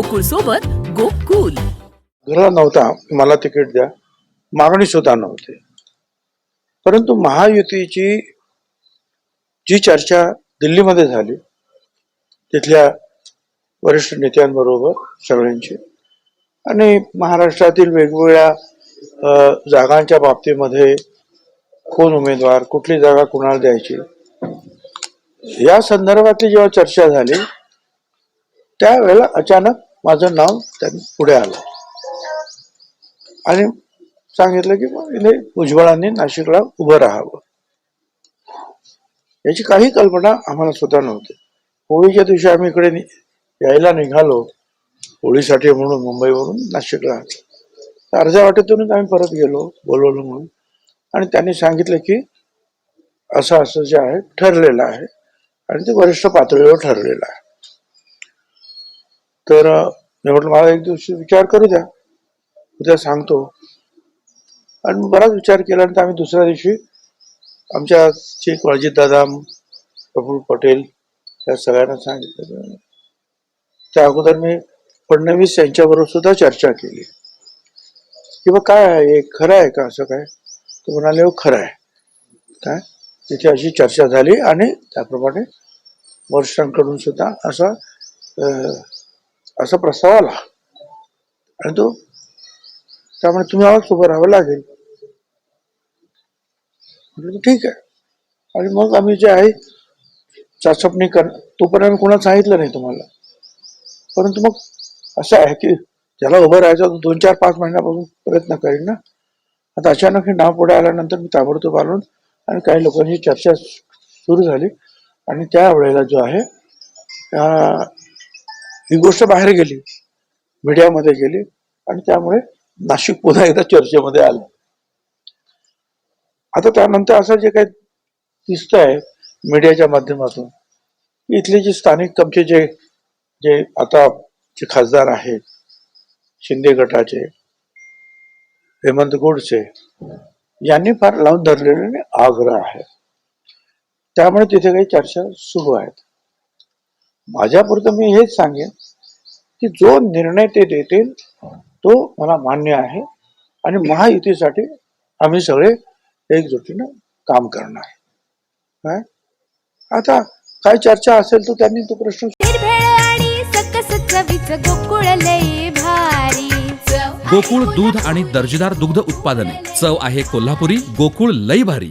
गोकुळ सोबत गोकुल. घरा नव्हता. मला तिकीट द्या. मागणी सुद्धा नव्हती. परंतु महायुतीची जी चर्चा दिल्लीमध्ये झाली तिथल्या वरिष्ठ नेत्यांबरोबर सगळ्यांची आणि महाराष्ट्रातील वेगवेगळ्या जागांच्या बाबतीमध्ये कोण उमेदवार कुठली जागा कुणाला द्यायची या संदर्भातली जेव्हा चर्चा झाली त्यावेळेला अचानक माझं नाव त्यांनी पुढे आलं. आणि सांगितलं की मग इथे भुजबळांनी नाशिकला उभं राहावं. याची काही कल्पना आम्हाला सुद्धा नव्हती. होळीच्या दिवशी आम्ही इकडे यायला निघालो होळीसाठी म्हणून मुंबईवरून नाशिकला तर अर्ध्या वाटेतूनच आम्ही परत गेलो बोलवलं म्हणून. आणि त्यांनी सांगितलं की असं असं जे आहे ठरलेलं आहे. आणि ते वरिष्ठ पातळीवर ठरलेलं आहे. तर मी म्हटलं मला एक दिवशी विचार करू द्या. उद्या सांगतो. आणि बराच विचार केल्यानंतर आम्ही दुसऱ्या दिवशी आमच्या चीफ दादा प्रफुल्ल पटेल या सगळ्यांना सांगितलं. त्या अगोदर मी फडणवीस यांच्याबरोबर सुद्धा चर्चा केली. की काय आहे? हे खरं आहे का असं काय? तो म्हणाले हो खरं आहे. काय? तिथे अशी चर्चा झाली आणि त्याप्रमाणे वरिष्ठांकडून सुद्धा असा असा प्रस्ताव आला. आणि तो त्यामुळे तुम्ही आवाज उभं राहावं लागेल. ठीक आहे. आणि मग आम्ही जे आहे चाचपणी कर तोपर्यंत आम्ही कोणाला सांगितलं नाही तुम्हाला. परंतु मग असं आहे की ज्याला उभं राहायचं दोन चार पाच महिन्यापासून प्रयत्न करेन ना. आता अचानक हे नाव पुढे आल्यानंतर मी ताबडतोब आलो आणि काही लोकांची चर्चा सुरू झाली. आणि त्यावेळेला जो आहे ही गोष्ट बाहेर गेली. मीडियामध्ये गेली आणि त्यामुळे नाशिक पुन्हा एकदा चर्चेमध्ये आलं. आता त्यानंतर असं जे काही दिसत आहे मीडियाच्या माध्यमातून इथले जे स्थानिक आमचे जे जे आता जे खासदार आहेत शिंदे गटाचे हेमंत गोडसे यांनी फार लावून धरलेले आग्रह आहे. त्यामुळे तिथे काही चर्चा सुरू आहेत. माझ्यापुरतं मी हेच सांगेन की जो निर्णय ते देतील तो मला मान्य आहे आणि महायुतीसाठी आम्ही सगळे एकजुटीनं काम करणार काय आता काय चर्चा असेल तर त्यांनी तो प्रश्न गोकुळ दूध आणि दर्जेदार दुग्ध उत्पादने. चव आहे कोल्हापुरी गोकुळ लई भारी.